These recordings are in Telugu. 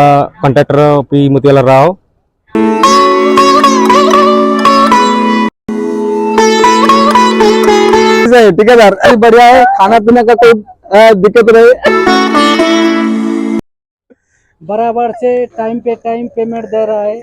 Contractor P Motilal Rao. ठेकेदार अरे बढ़िया है खाना पीना का कोई दिक्कत नहीं बराबर से टाइम पे टाइम पेमेंट दे रहा है।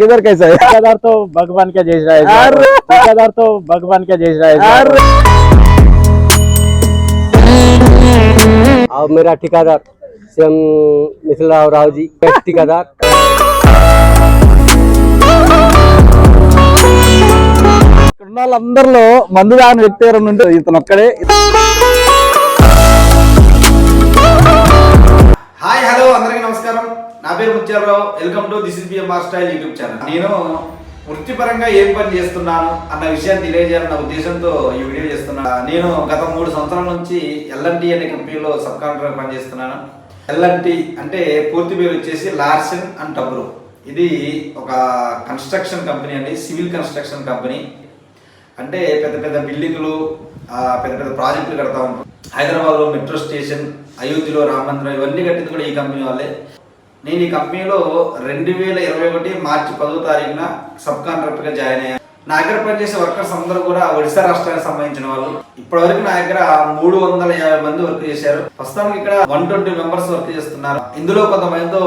ठेकेदार कैसा है ठेकेदार तो भगवान के जैसा है अरे! ठेकेदार तो भगवान के जैसा है अरे और मेरा ठेकेदार श्याम मिथिला राव जी ठेकेदार ఇక్కడ ఉన్న వాళ్ళందరిలో మందు తాగని వ్యక్తి ఎవరైనా ఉంటే ఇతను ఒక్కడే నా పేరు Mutyalarao. Welcome to this is BMR style YouTube channel. నేను వృత్తిపరంగా ఏం పని చేస్తున్నాను అన్న విషయాన్ని తెలియజేయాలన్న ఉద్దేశంతో ఈ వీడియో చేస్తున్నాను. నేను గత మూడు సంవత్సరాల నుంచి ఎల్ఎన్టి అనే కంపెనీలో సబ్ కాంట్రాక్ట్ పనిచేస్తున్నాను ఎల్ఎన్టి అంటే పూర్తి పేరు వచ్చేసి లార్సన్ అండ్ టబ్రో. ఇది ఒక కన్స్ట్రక్షన్ కంపెనీ అండి సివిల్ కన్స్ట్రక్షన్ కంపెనీ. అంటే పెద్ద పెద్ద బిల్డింగులు పెద్ద పెద్ద ప్రాజెక్టులు కడతా ఉంటాం హైదరాబాద్లో మెట్రో స్టేషన్ అయోధ్యలో రామ మందిరం ఇవన్నీ కట్టింది కూడా ఈ కంపెనీ వాళ్ళే. నేను ఈ కంపెనీలో రెండు వేల ఇరవై ఒకటి మార్చి పదో తారీఖున సబ్ కాంట్రాక్టర్గా జాయిన్ అయ్యాను నా దగ్గర పనిచేసే వర్కర్స్ అందరూ కూడా ఒడిశా రాష్ట్రానికి సంబంధించిన వాళ్ళు ఇప్పటి వరకు నా దగ్గర మూడు వందల యాభై మంది వర్క్ చేశారు ప్రస్తుతానికి ఇక్కడ వన్ ట్వంటీ మెంబర్స్ వర్క్ చేస్తున్నారు ఇందులో కొంతమందితో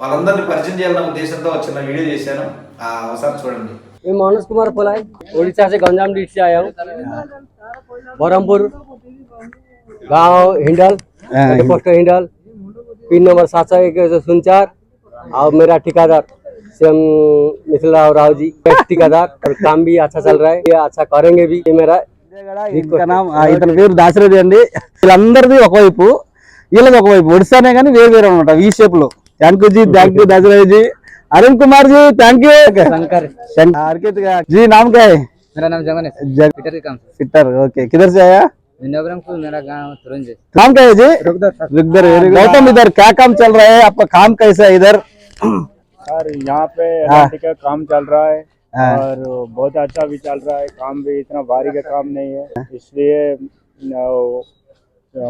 వాళ్ళందరినీ పరిచయం చేయాలన్న ఉద్దేశంతో చిన్న వీడియో చేశాను ఆ, ఒకసారి చూడండి मैं मनोज कुमार पोलाई उड़ीसा से गंजाम डिस्ट्रिक्ट से आया हूँ बरहमपुर गांव Hindle post Hindle pin number सात सौ एक सौ सुनचार और मेरा ठेकेदार श्याम मिथिला राव जी ठेकेदार और काम भी अच्छा चल रहा है ये अच्छा करेंगे भी ये मेरा ఇంకా నా- ఆ, ఇతని పేరు దాశరథి అండి వీళ్ళందరిది ఒకవైపు వీళ్ళది ఒకవైపు ఒడిశానే కానీ వేరు వేరు అనమాట ఈ షేప్ లో thank you ji thank you Dasharathi ji Arun Kumar ji thank you Shankar Arkit का जी नाम क्या है मेरा नाम जगन है जग पीटर के काम फिटर ओके किधर से आया नाम क्या है जी रुकदर गौतम इधर क्या काम चल रहा है आपका काम कैसा है इधर सर यहाँ पे हाँ। का काम चल रहा है हाँ। और बहुत अच्छा भी चल रहा है काम भी इतना भारी का काम नहीं है इसलिए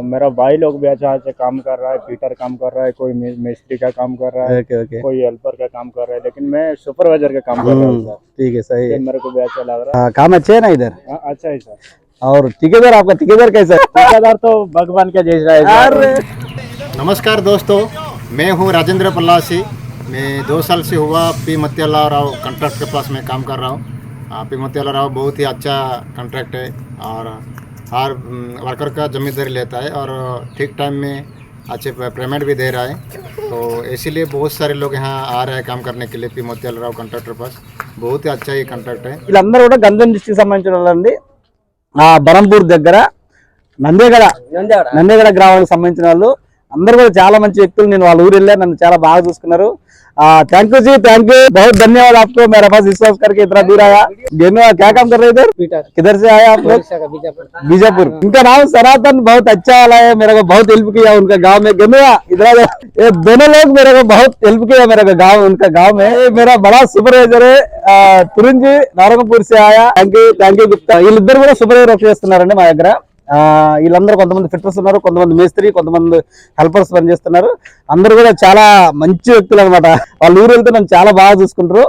मेरा भाई लोग भी अच्छा अच्छा काम कर रहा है पीटर काम कर रहा है कोई मिस्त्री का काम कर रहा है ओके ओके कोई हेल्पर का काम कर रहा है लेकिन मैं सुपरवाइजर का काम कर रहा हूँ ठीक है सही है मेरे को भी अच्छा लग रहा है काम अच्छे है ना इधर हाँ, अच्छा है सर और ठेकेदार आपका ठेकेदार कैसा है ठेकेदार तो भगवान के जैसा है सर। अरे नमस्कार दोस्तों मैं हूं राजेंद्र पल्लासी मैं दो साल से हुआ पी मत्याला राव कंट्रैक्ट के पास मैं काम कर रहा हूं आ, पी मत्याला राव बहुत ही अच्छा कंट्रैक्ट है और हर हम्म, वर्कर का जिम्मेदारी लेता है और ठीक टाइम में अच्छे पेमेंट भी दे रहा है तो इसीलिए बहुत सारे लोग यहाँ आ रहे हैं काम करने के लिए पी मोतियाल राव कंट्रैक्टर पास बहुत ही अच्छा ये कंट्रैक्ट है వీళ్ళందరూ కూడా గంజం డిస్ట్రిక్ట్ సంబంధించిన వాళ్ళండి ఆ బరంపూర్ దగ్గర నందేగడ. నందేగడ గ్రామానికి సంబంధించిన వాళ్ళు. అందరు కూడా చాలా మంచి వ్యక్తులు. నేను వాళ్ళ ఊరు వెళ్ళారు. నన్ను చాలా బాగా చూసుకున్నారు. Thank you ji thank you बहुत धन्यवाद आपको मेरे पास विश्वास करके इतना दूर आया गेनो क्या काम कर रहे इधर पीटर किधर से आया आप लोग उड़ीसा का बीजापुर बीजापुर इनका नाम सनातन बहुत अच्छा वाला है मेरे को बहुत हेल्प किया उनका गांव में गेनुआ इधर आ जाओ। ये दोनों लोग मेरे को बहुत हेल्प किया मेरे को गांव उनका गांव में ये मेरा बड़ा सुपरवाइजर है ఆ, తురింజి నారాయణపూర్ से आया thank you thank you Gupta వీళ్ళిద్దరు కూడా సూపర్వైజర్ వర్క్ చేస్తున్నారండి మా దగ్గర ఆ, వీళ్ళందరూ కొంతమంది ఫిట్నెస్ ఉన్నారు కొంతమంది మేస్త్రి కొంతమంది హెల్పర్స్ పనిచేస్తున్నారు. అందరు కూడా చాలా మంచి వ్యక్తులు అనమాట వాళ్ళ ఊరు వెళ్తే నన్ను చాలా బాగా చూసుకుంటారు.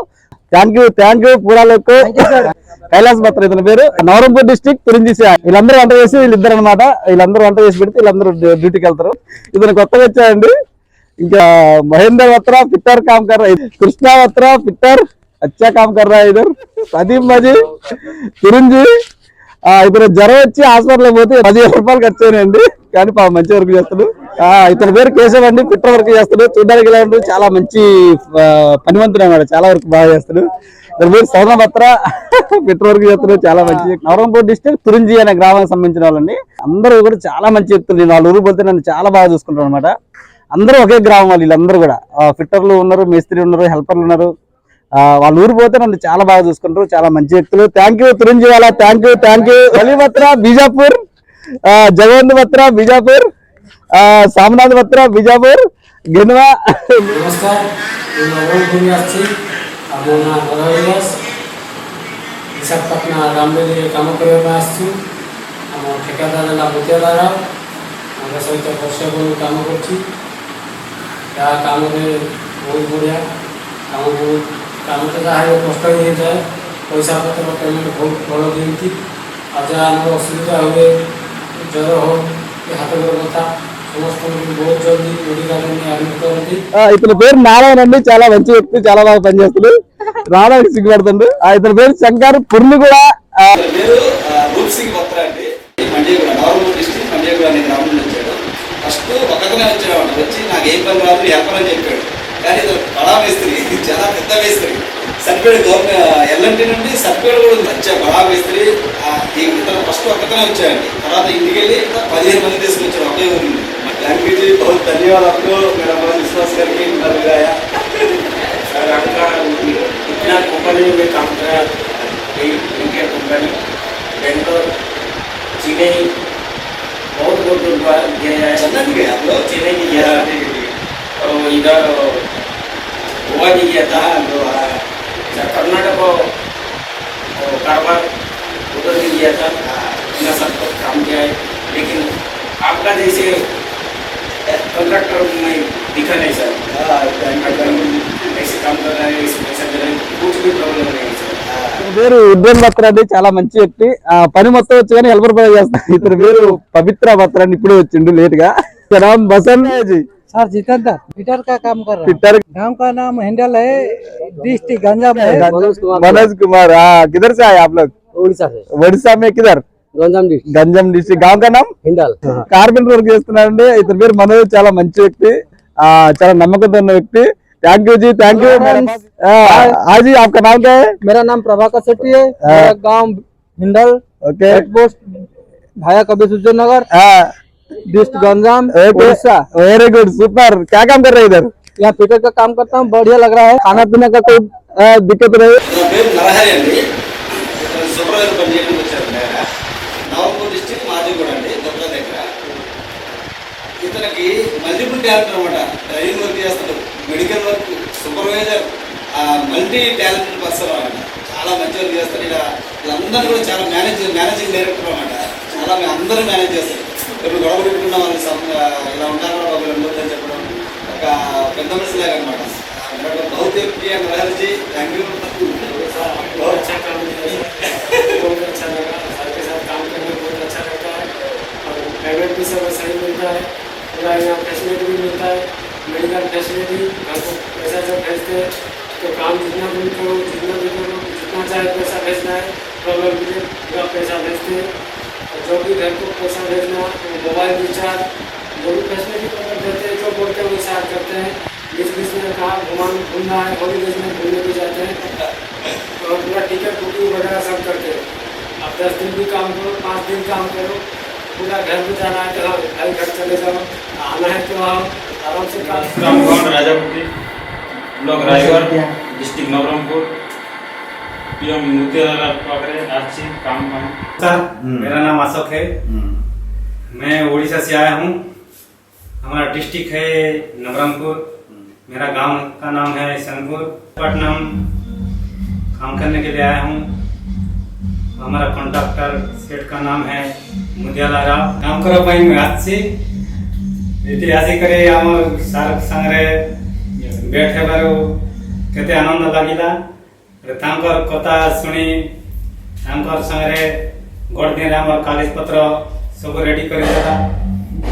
థ్యాంక్ యూ థ్యాంక్ యూ పూరాలకు. కైలాస్ భత్ర ఇతని పేరు. నవరంపూర్ డిస్టిక్ తురించేసి వీళ్ళందరూ వంట చేసి వీళ్ళిద్దరు అనమాట వీళ్ళందరూ వంట చేసి పెడితే వీళ్ళందరూ డ్యూటీకి వెళ్తారు. ఇతను కొత్తగా వచ్చాయండి ఇంకా మహేందర్ వత్ర పిట్టర్ కామకర్ రా కృష్ణా వత్ర పిట్టర్ అచ్చా కామకర్ రా ఇద్దరు. ప్రదీప్ మజీ తిరుంజీ ఆ, జ్వరం వచ్చి హాస్పిటల్ పోతే పదిహేను రూపాయలు ఖర్చు అయినాయండి. కానీ మంచి వర్క్ చేస్తాడు. ఆ, ఇతని పేరు కేశవ్ అండి. పిట్టర్ వర్క్ చేస్తాడు. చూడడానికి ఇలా చాలా మంచి పనివంతుడు అన్నమాట చాలా వరకు బాగా చేస్తాడు. ఇతని పేరు సౌన భత్ర. పిట్టర్ వర్క్ చేస్తాడు. చాలా మంచి. నవరంపూర్ డిస్ట్రిక్ట్ తురింజి అనే గ్రామానికి సంబంధించిన వాళ్ళండి. అందరూ కూడా చాలా మంచి చెప్తున్నారు నేను వాళ్ళ ఊరు పోతే నన్ను చాలా బాగా చూసుకుంటాను అనమాట అందరూ ఒకే గ్రామం వాళ్ళు వీళ్ళందరూ కూడా. ఫిట్టర్లు ఉన్నారు మేస్త్రి ఉన్నారు హెల్పర్లు ఉన్నారు. వాళ్ళ ఊరు పోతే నన్ను చాలా బాగా చూసుకుంటారు చాలా మంచి వ్యక్తులు. Thank you తిరంజీవాల thank you thank you Alipatra Bijapur Jagwant Patra Bijapur Samanath పత్ర బీజాపూర్ గెనువా. విశాఖపట్నం କାମ ତ ଯାହା ହେଲେ କଷ୍ଟ ହିଁ ହେଇଥାଏ ପଇସା ପତ୍ର ପେମେଣ୍ଟ ବହୁତ ଭଲ ଦିଅନ୍ତି ଆଉ ଯାହା ଆମର ଅସୁବିଧା ହୁଏ ଜ୍ୱର ହଉ କି ହାତ ଗୋଡ଼ କଥା ସମସ୍ତଙ୍କୁ ବହୁତ ଜଲ୍ଦି ମେଡ଼ିକାଲରେ ନେଇ ଆଡ଼ମିଟ୍ କରନ୍ତି ఆ, ఇతని పేరు నారాయణ అండి చాలా మంచి వ్యక్తి చాలా బాగా పనిచేస్తాడు రావడానికి సిగ్గుపడుతుండు ఆ, ఇతని పేరు శంకర్ పుర్లు కూడా ఆ, ఇతని పేరు ఆ, రూప్ సింగ్ బత్రా అండి మండియగూడ నవరూప్ డిస్ట్రిక్ట్ మండియగూడ అనే గ్రామం నుంచి వచ్చాడు ఫస్ట్ ఒక్కనే వచ్చాడు వచ్చి నాకు ఏం పని రాదు హెల్పర్ అని చెప్పాడు కానీ బడా మేస్త్రి చాలా పెద్ద మేస్త్రి. సర్పేడు గవర్నమెంట్ ఎల్ఎంటీ నుండి సర్పేడు కూడా మంచి బడా మేస్త్రి ఇతర ఫస్ట్ ఒక్కతనే వచ్చాయండి. తర్వాత ఇంటికి వెళ్ళి పదిహేను మంది తీసుకొచ్చారు. ఒకే ఊరి థ్యాంక్ యూ బహుత్ ధన్యవాదాలు మేడం విశ్వాస్ గారికి. ఉద్యోగ బత్ర అంటే చాలా మంచి వ్యక్తి. పని మొత్తం వచ్చి కానీ హెల్పర్ పని చేస్తాను ఇతను పేరు పవిత్ర బత్ర అని ఇప్పుడే వచ్చిండు లేట్గా. రామ్ బసన్ మనోజ్ కుమార్ కిదర్ का काम కిదర్? रहा గంజాం డిస్ట్రిక్ట్ గాం కా నామ్? కార్పెంటర్ వర్క్ చేస్తున్నారండి ఇతని పేరు మనోజ్ చాలా మంచి వ్యక్తి. ఆ చాలా నమ్మకంతో ఉన్న వ్యక్తి. thank you ji thank you Aussie आपका नाम क्या है मेरा नाम प्रभाकर शेट्टी है मेरा गांव हिंडल ओके हेड पोस्ट भाया Kabir Sujan Nagar district Ganjam Orissa very good super क्या काम कर रहे हैं इधर यहाँ फिटर का काम करता हूँ बढ़िया लग रहा है खाना पीना का कोई आ, दिक्कत नहीं నా పేరు నరహరి అండి ఇతను సూపర్వైజర్ పని చేయడానికి వచ్చారు నేను నవపూర్ డిస్టిక్ మాదిగూడ అండి దొంగ దగ్గర ఇతనికి multiple talent medical work supervisor multi talented person అనమాట చాలా మంచి వర్క్ చేస్తాడు ఇలా వీళ్ళందరూ కూడా చాలా మేనేజ్ మేనేజింగ్ డైరెక్టర్ అనమాట చాలా మే- అందరూ మేనేజ్ చేస్తారు ఇప్పుడు గొడవ పెట్టుకున్న వాళ్ళు సం- ఇలా ఉంటారు బాబు వీళ్ళందరూ అని చెప్పడం ఒక పెద్ద మనిషి లాగా అనమాట बहुत हेल्प किया नरहर जी थैंक यू बहुत अच्छा काम किया सर बहुत अच्छा लगा सर के साथ काम करने में बहुत अच्छा लगता है और पेमेंट भी सब सही मिलता है पूरा यहाँ फैसिलिटी भी मिलता है मेडिकल फैसिलिटी घर को पैसा जब भेजते हैं तो काम जितना भी करो, जितना भी करो, जितना चाहे पैसा भेजना है प्रॉब्लम के लिए पूरा पैसा भेजते हैं। और जो भी घर को पैसा भेजना मोबाइल रिचार्ज, जो भी फैसिलिटी प्रदान देते हैं, जो बोलते हैं, वो साथ करते हैं। बीच बीच में कहा घुमान, घूमना है हॉलीडेज में घूमने भी जाते हैं। और पूरा टिकट बुकिंग वगैरह सब करते हैं। आप दस दिन भी काम करो, पाँच दिन काम करो पूरा घर में जाना है तो हाँ, भाई घर चले जाओ। आना है तो आओ आराम से काम Rajapuri block Raigarh district Nabarangpur. PM Motilal Pakre Archie काम काम। सर मेरा नाम अशोक है। मैं उड़ीसा से आया हूँ। हमारा डिस्ट्रिक्ट है नवरंगपुर। मेरा गाँव का नाम है सनपुर। पटनम काम करने के लिए आया हूँ। हमारा कॉन्ट्रैक्टर सेठ का नाम है मुद्याला कामकरा पाहिजे आजचे इथे असे करे आम सार सांगरे भेट हेबार केते आनंद लागिला ତାଙ୍କର କଥା ଶୁଣି ତାଙ୍କର ସାଙ୍ଗରେ ଗୋଟେ ଦିନରେ ଆମର କାଗଜ ପତ୍ର ସବୁ ରେଡି କରିଦେଲା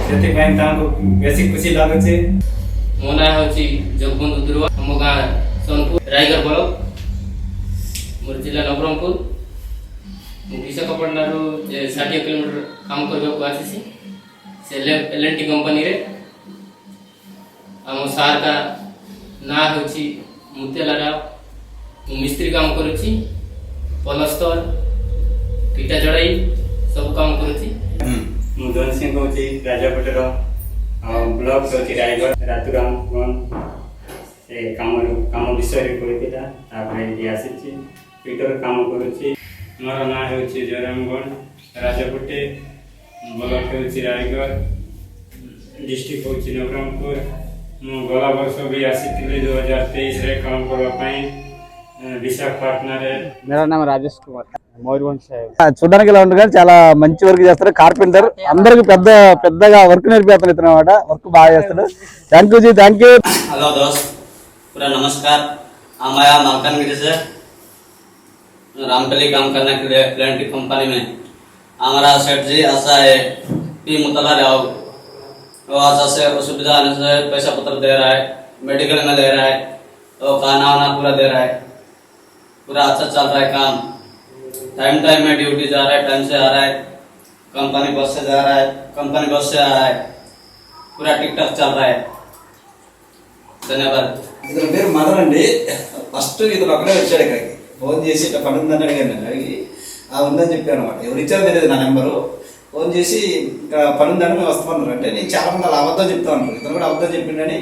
ସେଥିପାଇଁ ତାଙ୍କୁ ବେଶୀ ଖୁସି ଲାଗୁଛି ମୋ ନାଁ ହେଉଛି ଜଗବନ୍ଧୁ ଦୁର୍ବା ଆମ ଗାଁ ସୋନପୁର ରାୟଗଡ଼ ବ୍ଲକ ମୋର ଜିଲ୍ଲା ନବରଙ୍ଗପୁର ବିଶାଖାପଟଣାରୁ ଯେ ଷାଠିଏ କିଲୋମିଟର କାମ କରିବାକୁ ଆସିଛି ସେ ଏଲ୍ ଏନ୍ ଟି କମ୍ପାନୀରେ ଆମ ସାର୍ କା ନାଁ ହେଉଛି ମୁତିଆଲା ରାଓ ମୁଁ ମିସ୍ତ୍ରୀ କାମ କରୁଛି ପଲସ୍ତର ଇଟା ଜଡ଼ାଇ ସବୁ କାମ କରୁଛି ମୁଁ ଧନ ସିଂ କହୁଛି ରାଜାପଟର ଆଉ ବ୍ଲକ ହେଉଛି ରାୟଗଡ଼ ରାତୁରାମଗଞ୍ଜ ସେ କାମରୁ କାମ ବିଷୟରେ କହିଥିଲା ତାପରେ ଏଠି ଆସିଛି ପିଟର କାମ କରୁଛି ମୋର ନାଁ ହେଉଛି ଜୟରାମ ଗଣ୍ଡ ରାଜପଟେ ବ୍ଲକ ହେଉଛି ରାୟଗଡ଼ ଡିଷ୍ଟ୍ରିକ୍ଟ ହେଉଛି ନବରଙ୍ଗପୁର ମୁଁ ଗଲା ବର୍ଷ ବି ଆସିଥିଲି ଦୁଇ ହଜାର ତେଇଶରେ କାମ କରିବା ପାଇଁ విశాఖపట్నంలో మేరా నామ రాజేష్ కుమార్ మయూర్వంశ్ చూడడానికి ఎలా ఉంటారు కానీ చాలా మంచి వర్క్ చేస్తారు. కార్పెంటర్ అందరికి పెద్ద పెద్దగా వర్క్ నేర్పేస్తాను ఇతను అనమాట వర్క్ బాగా చేస్తాడు. Thank you G thank you hello దోస్త్ పూరా నమస్కార్. అమ్మాయి మల్కన్ గిరి సార్ रामपल्ली काम करने के लिए प्लांट की कंपनी में हमारा सेठ जी ऐसा है पी मुतला रहा वो ऐसा से असुविधा आने से पैसा पत्र दे रहा है मेडिकल में दे रहा है तो खाना वाना पूरा दे रहा है पूरा अच्छा चल रहा है काम टाइम टाइम में ड्यूटी जा रहा है टाइम से आ रहा है कंपनी बस से जा रहा है कंपनी बस से आ रहा है पूरा टिक टॉक चल रहा है धन्यवाद ఇతని పేరు మదన్ అండి ఫస్ట్ ఇతను ఒకడే వచ్చాడు ఇక్కడికి ఫోన్ చేసి ఇట్లా పని ఉందని అడిగాను నేను అడిగి ఆ ఉందని చెప్పాను అనమాట ఎవరు ఇచ్చారో తెలియదు నా నెంబరు ఫోన్ చేసి ఇంకా పని ఉందని మేము వస్తామన్నారు అంటే నేను చాలా మంది అలా అబద్ధం చెప్తా ఉంటాను ఇతను కూడా అబద్ధం చెప్పిండని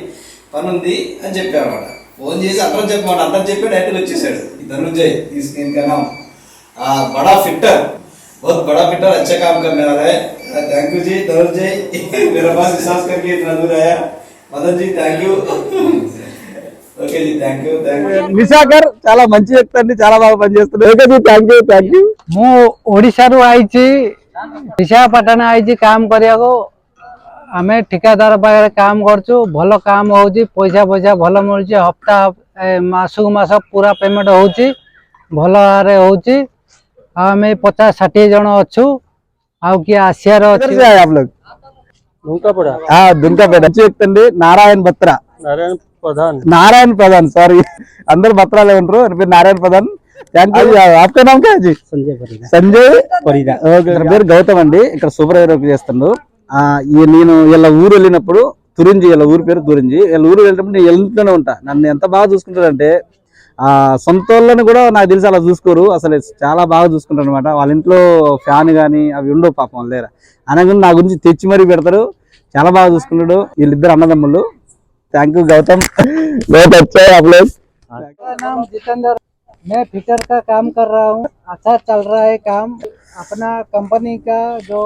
పని ఉంది అని చెప్పాను అనమాట ఫోన్ చేసి అర్థం చెప్పమాట అర్థం చెప్పి డైరెక్ట్ వచ్చేసాడు ఈ ధనుంజయ్ తీసుకుని का नाम आ, बड़ा फिटर बहुत बड़ा फिटर अच्छा काम करने वाला है थैंक यू जी धनुंजय मेरा पास विश्वास करके इतना दूर आया मदन जी थैंक यू నిశాకర్ చాలా మంచి వ్యక్తి అండి చాలా బాగా పనిచేస్తున్నారు okay thank you thank you હું ઓડિશાનું આવી છી વિશાખાપટ્ટણ આવી છી કામ କରିବାକୁ ଆମେ ଠିକାଦାର ପାଖରେ କାମ କରୁଛୁ ଭଲ କାମ ହେଉଛି ପଇସା ପଇସା ଭଲ ମିଳୁଛି ହପ୍ତା ଏ, ମାସକୁ ମାସ ପୁରା ପେମେଣ୍ଟ ହେଉଛି ଭଲରେ ହେଉଛି ଆଉ ଆମେ ପଚାଶ ଷାଠିଏ ଜଣ ଅଛୁ ଆଉ କିଏ ଆସିବାର ଅଛି आप लोग ढुमका पड़ा हाँ दुमका पेट अच्छे व्यक्ति अंडी नारायण बत्रा नारायण ప్రధాన్. నారాయణ ప్రధాన్ సారీ అందరు పత్రాలే ఉంటారు పేరు నారాయణ ప్రధాన్. పేరు గౌతమ్ అండి. ఇక్కడ సూపర్ హీరో చేస్తున్నాడు నేను ఇలా ఊరు వెళ్ళినప్పుడు తురించి ఇలా ఊరి పేరు తురించి ఇలా ఊరు వెళ్ళినప్పుడు నేను వెళ్తూనే ఉంటా. నన్ను ఎంత బాగా చూసుకుంటాడంటే ఆ సొంత కూడా నాకు తెలిసి అలా చూసుకోరు. అసలు చాలా బాగా చూసుకుంటారు అనమాట వాళ్ళ ఇంట్లో ఫ్యాన్ కానీ అవి ఉండవు పాపం లేరా అనగా నా గురించి తెచ్చి మరీ పెడతారు. చాలా బాగా చూసుకున్నాడు వీళ్ళిద్దరు అన్నదమ్ములు. थैंक यू गौतम बहुत अच्छा है आप लोग। मेरा नाम जितेंद्र। मैं फिटर का काम कर रहा हूँ। अच्छा चल रहा है काम। अपना कंपनी का जो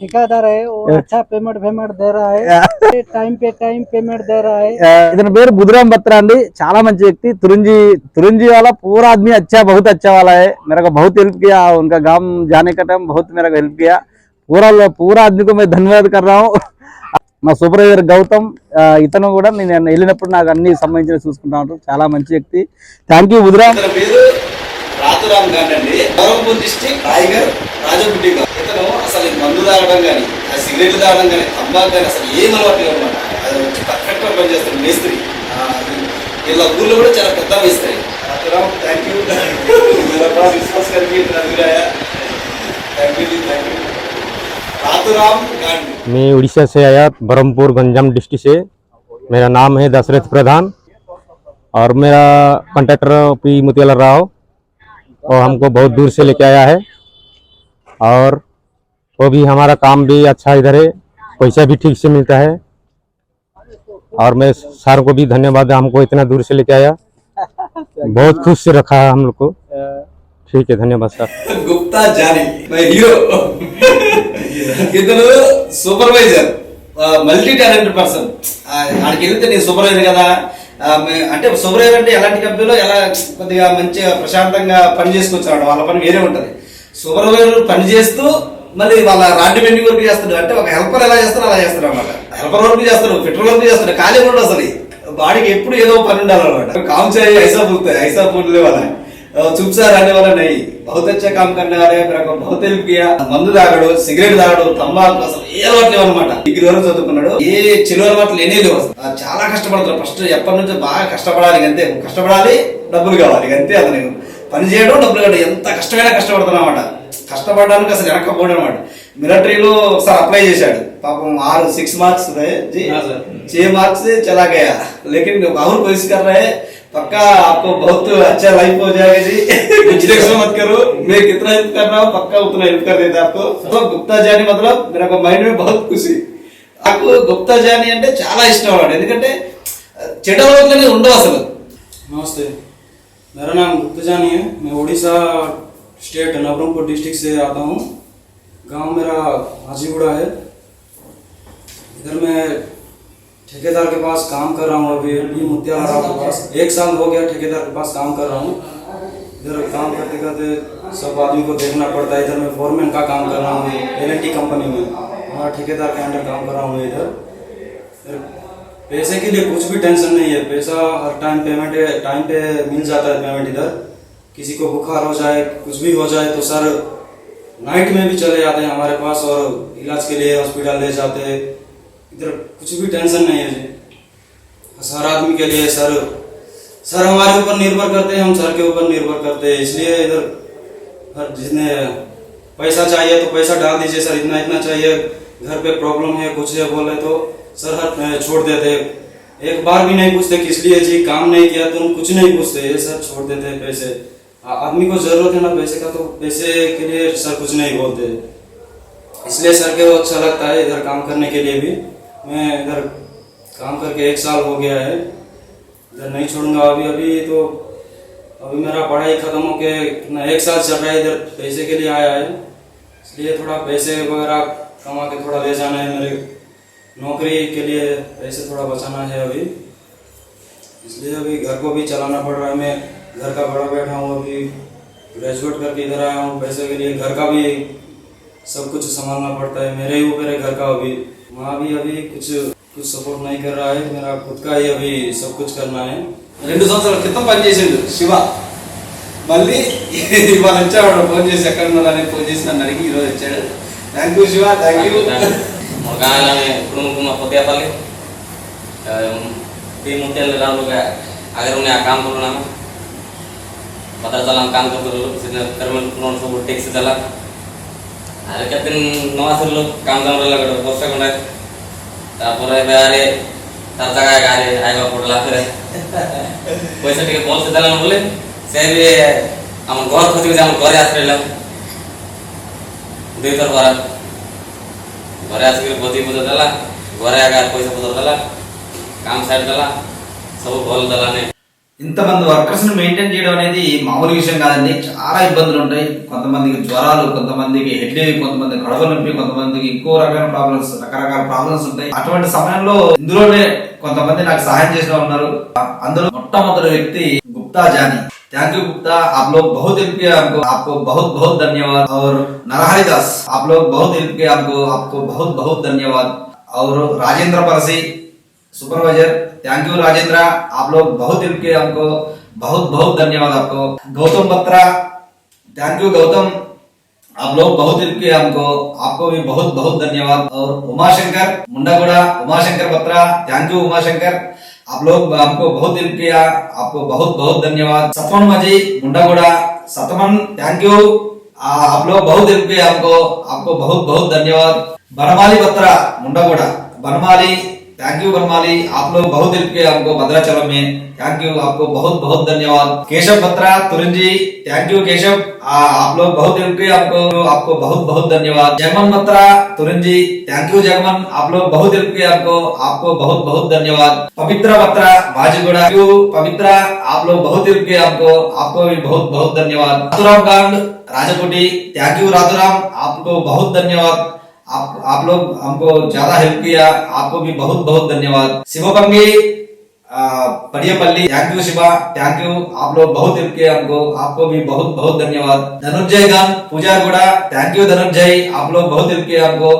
ठेकेदार है वो अच्छा पेमेंट पेमेंट दे रहा है। टाइम पे टाइम पेमेंट दे रहा है। इतने पेर बुधराम बत्रा अंडी చాలా మంచి వ్యక్తి तुरंजी तुरंजी वाला पूरा आदमी अच्छा बहुत अच्छा वाला है। मेरे को बहुत हेल्प किया उनका गाँव जाने का टाइम बहुत मेरे को हेल्प किया। पूरा पूरा आदमी को मैं धन्यवाद कर रहा हूँ। మా సూపర్వైజర్ గౌతమ్ ఇతను కూడా నేను వెళ్ళినప్పుడు నాకు అన్ని సంబంధించిన చూసుకుంటా ఉంటారు. చాలా మంచి వ్యక్తి. థ్యాంక్ యూ గాండ్ డిస్టిక్ రాజగుడ్డి గారు ఇతను అసలు ఈ మందు తాగడం కానీ ఆ సిగరెట్లు తాగడం కానీ అంబాకు కానీ అసలు ఏం అలవాటు అనమాట అది వచ్చి పర్ఫెక్ట్గా పనిచేస్తాడు మేస్త్రి. ఆ, అది- వీళ్ళ ఊర్లో కూడా చాలా పెద్ద మేస్త్రి. Thank you Vishwas thank you thank मैं उड़ीसा से आया, ब्रह्मपुर गंजाम डिस्ट्रिक्ट से। मेरा नाम है दशरथ प्रधान और मेरा कॉन्ट्रैक्टर पी मोतीलाल राव। और हमको बहुत दूर से लेके आया है और वो भी हमारा काम भी अच्छा इधर है, पैसा भी ठीक से मिलता है। और मैं सर को भी धन्यवाद, हमको इतना दूर से लेके आया। बहुत खुश से रखा है हम लोग को। ठीक है धन्यवाद sir Gupta Johnny my hero ఇతను సూపర్వైజర్ మల్టీ టాలెంటెడ్ పర్సన్ ఆడికి వెళ్తే నేను సూపర్వైజర్ కదా ఆ, మే- అంటే సూపర్వైజర్ అంటే ఎలాంటి కంపెనీలో ఎలా కొద్దిగా మంచిగా ప్రశాంతంగా పని చేసుకొచ్చాడు వాళ్ళ పని వేరే ఉంటది సూపర్వైజర్ పని చేస్తూ మళ్ళీ వాళ్ళ రాడ్డి బెండింగ్ వర్క్ చేస్తాడు అంటే ఒక హెల్పర్ ఎలా చేస్తాడో అలా చేస్తాడు అనమాట హెల్పర్ వర్క్ చేస్తాడు ఫిటర్ వర్క్ చేస్తాడు ఖాళీ ఉండదు అసలు బాడీకి ఎప్పుడు ఏదో పని ఉండాలన్నమాట काम चाहिए ऐसा बोलते हैं ऐसा बोलने वाला है और चुप सा रहने वाला नहीं बहुत अच्छा काम करने वाले हैं मेरे को बहुत हेल्प किया మందు తాగడు సిగరెట్ తాగడు తంబాకు అసలు ఏ అలవాటు లేవు అనమాట డిగ్రీ వరకు చదువుకున్నాడు ఏ చిలువ అలవాట్లు లేనే లేవు అసలు. ఆ, చాలా కష్టపడతాడు ఫస్ట్ ఎప్పటి నుంచో బాగా కష్టపడాలి ఇక అంతే కష్టపడాలి డబ్బులు కావాలి ఇక అంతే అతను పని చేయడం డబ్బులు కావడం ఎంత కష్టమైనా కష్టపడతాను అనమాట కష్టపడడానికి అసలు వెనకపోవడం అనమాట మిలిటరీలో ఒకసారి అప్లై చేశాడు పాపం ఆరు సిక్స్ మార్క్స్ छह मार्क्स से चला गया लेकिन और कोशिश कर रहे हैं पक्का आपको बहुत अच्छा लाइफ हो जाएगा जी कुछ टेंशन मत करो मैं कितना हेल्प कर रहा हूँ पक्का उतना हेल्प कर देता आपको तो गुप्ता जानी मतलब मेरे को మైండ్ में बहुत खुशी నాకు గుప్తా జానీ అంటే చాలా ఇష్టం అన్నాడు ఎందుకంటే చెడ్డ రోజులనే ఉండవు అసలు नमस्ते मेरा नाम गुप्ता जानी है मैं उड़ीसा स्टेट नवरंगपुर डिस्ट्रिक्ट से आता हूँ गांव मेरा हाजीगुड़ा है इधर मैं ठेकेदार के पास काम कर रहा हूँ अभी अभी मुत्याला राव के पास। एक साल हो गया ठेकेदार के पास काम कर रहा हूँ। इधर काम करते करते सब आदमी को देखना पड़ता है। इधर मैं फोरमैन का काम कर रहा हूँ एल एन टी कंपनी में। हमारा ठेकेदार के अंडर काम कर रहा हूँ इधर। पैसे के लिए कुछ भी टेंशन नहीं है। पैसा हर टाइम पेमेंट टाइम पे मिल जाता है पेमेंट इधर। किसी को बुखार हो जाए, कुछ भी हो जाए तो सर नाइट में भी चले जाते हैं हमारे पास और इलाज के लिए हॉस्पिटल ले जाते हैं। इधर कुछ भी टेंशन नहीं है जी। हर आदमी के लिए सर सर हमारे ऊपर निर्भर करते हैं, हम सर के ऊपर निर्भर करते हैं। इसलिए इधर हर जिसने पैसा चाहिए तो पैसा डाल दीजिए सर, इतना इतना चाहिए। घर पे प्रॉब्लम है, कुछ है, बोले तो सर हर छोड़ देते एक बार भी नहीं पूछते किस लिए जी, काम नहीं किया तुम कुछ नहीं पूछते। ये सर छोड़ देते हैं पैसे। आदमी को ज़रूरत है ना पैसे का तो पैसे के लिए सर कुछ नहीं बोलते। इसलिए सर के वो अच्छा लगता है इधर काम करने के लिए भी। मैं इधर काम करके एक साल हो गया है। इधर नहीं छोड़ूँगा। अभी अभी तो अभी मेरा पढ़ाई खत्म होके कितना एक साल चल रहा है इधर पैसे के लिए आया है। इसलिए थोड़ा पैसे वगैरह कमा के थोड़ा ले जाना है मेरे नौकरी के लिए। पैसे थोड़ा बचाना है अभी। इसलिए अभी घर को भी चलाना पड़ रहा है। मैं घर का बड़ा बैठा हूँ अभी। ग्रेजुएट करके इधर आया हूँ। पैसे के लिए घर का भी सब कुछ संभालना पड़ता है। मेरे ही ऊपर है घर का अभी। माँ भी अभी कुछ कुछ सपोर्ट नहीं कर रहा है मेरा खुद का ही अभी सब कुछ करना है రెండు సంవత్సరాల క్రితం పనిచేసిండు శివ మళ్ళీ ఇవాళ వచ్చాడు ఫోన్ చేసి ఎక్కడ ఉన్నారని ఫోన్ చేసి నన్ను అడిగి ఈరోజు వచ్చాడు thank you Shiva thank you Một cái là mẹ cũng cũng mà có tiền phải đi một tiền là đâu আর କେତେ ନ ଆସିଲୁ କାମ ଦାମରେ ଲଗାଡ଼ ବର୍ଷେ ଖଣ୍ଡେ ତାପରେ ଏବେ ଆରେ ତାର ଜାଗା ଗାଁରେ ଆଇବାକୁ ପଡ଼ିଲା ଫେରେ ପଇସା ଟିକେ ଭଲସେ ଦେଲା ବୋଲି ସେ ବି ଆମ ଘର ଖୋଜିକି ଆମ ଘରେ ଆସିଲା ଦୁଇଥର ପରା ଘରେ ଆସିକିରି ଭୋଜି ପୂଜା ଦେଲା ଘରେ ଆଗା ପଇସା ପତ୍ର ଦେଲା କାମ ସାଇଡ଼ ଦେଲା ସବୁ ଭଲ ଦେଲା ନାଇଁ ఇంతమంది వర్కర్స్ ని మెయింటైన్ చేయడం అనేది మామూలు విషయం కాదండి చాలా ఇబ్బందులు ఉంటాయి కొంతమందికి జ్వరాలు కొంతమందికి హెడ్ కొంతమంది కడుపు నొప్పి కొంతమందికి ఇంకో రకమైన ప్రాబ్లమ్స్ రకరకాల ప్రాబ్లమ్స్ ఉంటాయి అటువంటి సమయంలో ఇందులోనే కొంతమంది నాకు సహాయం చేసిన ఉన్నారు అందులో మొట్టమొదటి వ్యక్తి गुप्ता जानी थैंक यू गुप्ता आप लोग बहुत हेल्प किया हमको आपको बहुत बहुत धन्यवाद और नरहरि दास आप लोग बहुत हेल्प किया हमको आपको बहुत बहुत धन्यवाद और राजेंद्र परसी सुपरवाइजर थैंक यू राजेंद्र आप लोग बहुत हेल्प किए हमको बहुत बहुत धन्यवाद आपको। Gautam Batra thank you Gautam. आप लोग बहुत हेल्प किए हमको, आपको भी बहुत बहुत धन्यवाद। और उमाशंकर मुंडागुड़ा, उमाशंकर बत्रा थैंक यू उमाशंकर। आप लोग हमको बहुत हेल्प किया, आपको बहुत बहुत धन्यवाद। सतमन माझी मुंडागुड़ा, सतमन थैंक यू आप लोग बहुत हेल्प किया हमको, आपको बहुत बहुत धन्यवाद। बनमाली बत्रा, मुंडागुड़ा बनमाली थैंक यू बनमाली आप लोग बहुत हेल्प किया हमको भद्राचलम में। थैंक यू आपको बहुत बहुत धन्यवाद। Keshav Batra, Turanji thank you Keshav. आप लोग बहुत हेल्प किया हमको, आपको बहुत बहुत धन्यवाद। Jagman Batra, Turanji thank you Jagman. आप लोग बहुत हेल्प किया हमको, आपको बहुत बहुत धन्यवाद। पवित्र बत्रा यू पवित्र। आप लोग बहुत हेल्प किया हमको, आपको भी बहुत बहुत धन्यवाद। रातुराम गांड, राजकोटी। Thank you रातुराम। आपको बहुत धन्यवाद। आप आप लोग हमको ज़्यादा हेल्प किया, आपको भी बहुत बहुत धन्यवाद। Shivbhangi Pariyapalli thank you Shiva thank you आप लोग बहुत हेल्प किया हमको, आपको भी बहुत बहुत धन्यवाद। धनुर्जय गन, पूजा गुड़ा थैंक यू धनुर्जय। आप लोग बहुत हेल्प किया हमको,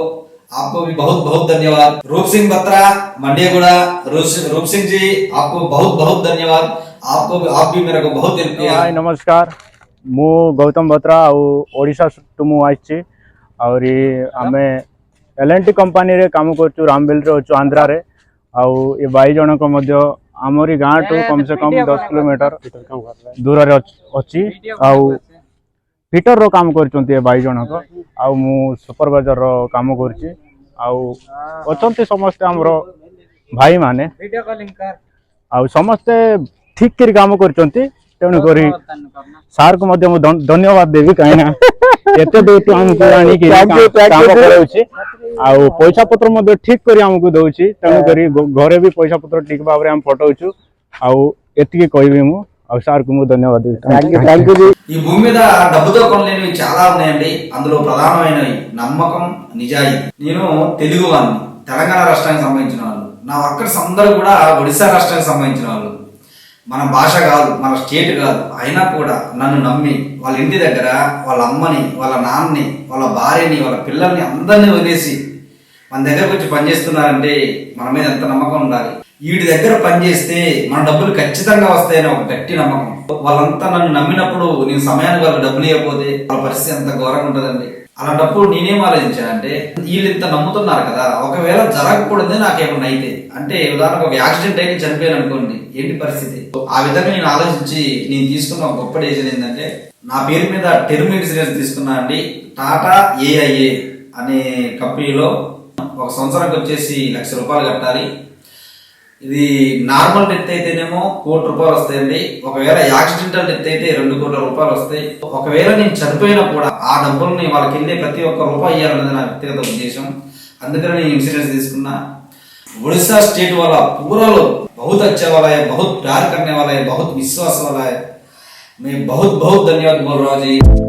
आपको भी बहुत बहुत धन्यवाद। रूप सिंह बत्रा मंडियागुड़ा रूप सिंह जी, आपको बहुत बहुत धन्यवाद। आपको आप भी मेरे को बहुत हेल्प किया। नमस्कार। मु गौतम बत्रा और ओडिशा टू मु आइची ଆହୁରି ଆମେ ଏଲ୍ ଏନ୍ ଟି କମ୍ପାନୀରେ କାମ କରୁଛୁ ରାମବିଲରେ ଅଛୁ ଆନ୍ଧ୍ରାରେ ଆଉ ଏ ଭାଇ ଜଣକ ମଧ୍ୟ ଆମରି ଗାଁଠୁ କମ ସେ କମ ଦଶ କିଲୋମିଟର ଦୂରରେ ଅଛ- ଆଉ ଫିଟରର କାମ କରୁଛନ୍ତି ଏ ଭାଇ ଜଣକ ଆଉ ମୁଁ ସୁପରଭାଇଜରର କାମ କରୁଛି। ଆଉ ଅଛନ୍ତି ସମସ୍ତେ ଆମର ଭାଇମାନେ। ଆଉ ସମସ୍ତେ ଠିକ କରି କାମ କରୁଛନ୍ତି। ତେଣୁକରି ସାର୍କୁ ମଧ୍ୟ ମୁଁ ଧନ୍- ଧନ୍ୟବାଦ ଦେବି କାହିଁକି ନା ଏତେ ଦୂରଠୁ ଆମକୁ ଆଣିକି Thank you, thank କାମ you. କରାଉଛି ଆଉ ପଇସା ପତ୍ର ମଧ୍ୟ ଠିକ କରି ଆମକୁ ଦଉଛି ତେଣୁକରି ଘ- ଘରେ ବି ପଇସା ପତ୍ର ଠିକ ଭାବରେ ଆମେ ପଠାଉଛୁ ଆଉ ଏତିକି କହିବି ମୁଁ ଆଉ ସାର୍କୁ ମୁଁ ଧନ୍ୟବାଦ ଦେବି థ్యాంక్ యూ థ్యాంక్ యూ ఈ భూమి మీద డబ్బుతో కొనలేనివి చాలా ఉన్నాయండి అందులో ప్రధానమైనవి నమ్మకం నిజాయితీ నేను తెలుగు వాడిని తెలంగాణ రాష్ట్రానికి సంబంధించిన వాళ్ళు నా వర్కర్స్ అందరూ కూడా ఒడిశా రాష్ట్రానికి సంబంధించిన వాళ్ళు మన భాష కాదు మన స్టేట్ కాదు. అయినా కూడా నన్ను నమ్మి వాళ్ళ ఇంటి దగ్గర వాళ్ళ అమ్మని వాళ్ళ నాన్నని వాళ్ళ భార్యని వాళ్ళ పిల్లల్ని అందరినీ వదిలేసి మన దగ్గరకు వచ్చి పనిచేస్తున్నారంటే మన మీద ఎంత నమ్మకం ఉండాలి? వీడి దగ్గర పనిచేస్తే మన డబ్బులు ఖచ్చితంగా వస్తాయని ఒక గట్టి నమ్మకం. వాళ్ళంతా నన్ను నమ్మినప్పుడు నేను సమయానికి వాళ్ళకి డబ్బులు ఇవ్వకపోతే వాళ్ళ పరిస్థితి ఎంత ఘోరంగా ఉంటుందండి. అలాంటప్పుడు నేనేం ఆలోచించానంటే వీళ్ళు ఇంత నమ్ముతున్నారు కదా ఒకవేళ జరగకూడదే నాకేమన్నా అయితే అంటే ఉదాహరణకు ఒక యాక్సిడెంట్ అయితే చనిపోయాను అనుకోండి ఏంటి పరిస్థితి? ఆ విధంగా నేను ఆలోచించి నేను తీసుకున్న ఒక గొప్ప డెసిషన్ ఏంటంటే నా పేరు మీద టెర్మ్ ఇన్సూరెన్స్ తీసుకున్నా అండి టాటా ఏఐఏ అనే కంపెనీలో ఒక సంవత్సరానికి వచ్చేసి లక్ష రూపాయలు కట్టాలి ఇది నార్మల్ డెత్ అయితేనేమో కోటి రూపాయలు వస్తాయండి ఒకవేళ యాక్సిడెంటల్ డెత్ అయితే రెండు కోట్ల రూపాయలు వస్తాయి ఒకవేళ నేను చనిపోయినా కూడా ఆ డబ్బుల్ని వాళ్ళకి వెళ్ళే ప్రతి ఒక్క రూపాయి ఇవ్వాలన్నది నా వ్యక్తిగత ఉద్దేశం అందుకని నేను ఇన్సూరెన్స్ తీసుకున్నా उड़ीसा स्टेट वाला पूरा लोग बहुत अच्छा वाला है बहुत प्यार करने वाला है बहुत विश्वास वाला है मैं बहुत बहुत धन्यवाद बोल रहा हूँ जी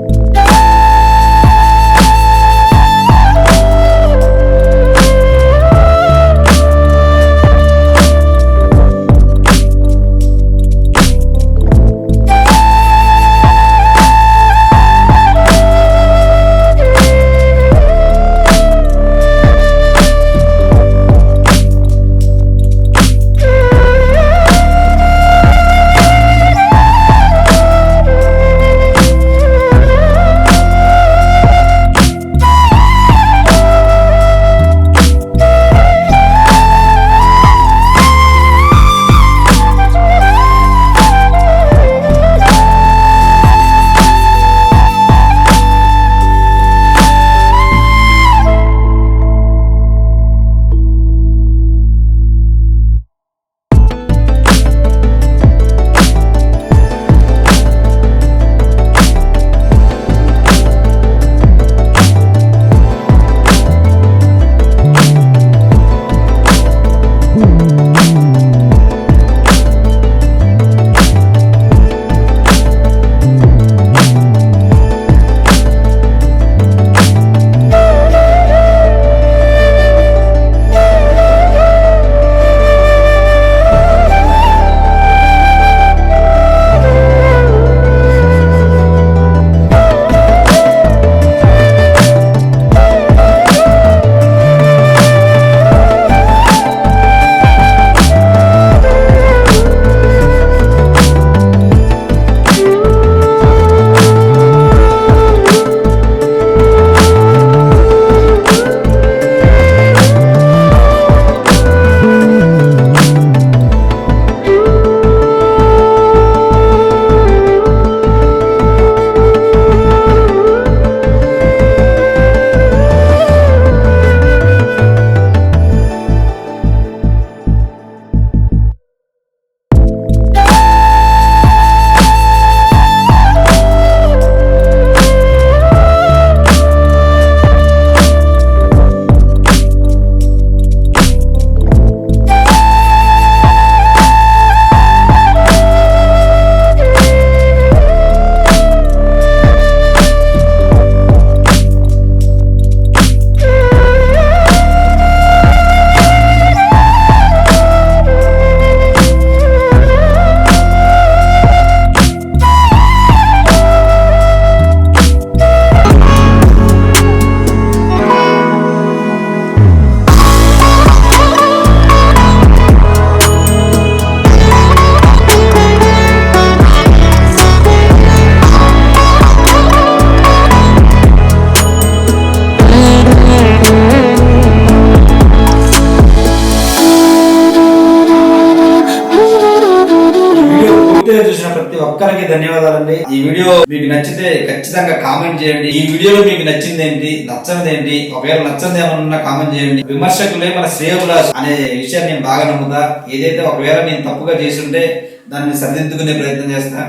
ధన్యవాదాలండి ఈ వీడియో మీకు నచ్చితే ఖచ్చితంగా కామెంట్ చేయండి. ఈ వీడియోలో మీకు నచ్చింది ఏంటి నచ్చనిది ఏంటి ఒకవేళ నచ్చనిది ఏమన్నా కామెంట్ చేయండి. విమర్శకులే మన శ్రేయబుల అనే విషయాన్ని నేను బాగా నమ్ముతా. ఏదైతే ఒకవేళ నేను తప్పుగా చేసుంటే దాన్ని సరిదిద్దుకునే ప్రయత్నం చేస్తా.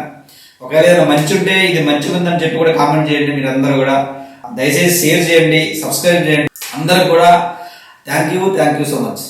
ఒకవేళ ఏదైనా మంచి ఉంటే ఇది మంచిగా ఉందని చెప్పి కూడా కామెంట్ చేయండి మీరు అందరూ కూడా. దయచేసి షేర్ చేయండి సబ్స్క్రైబ్ చేయండి. అందరూ కూడా thank you thank you so much.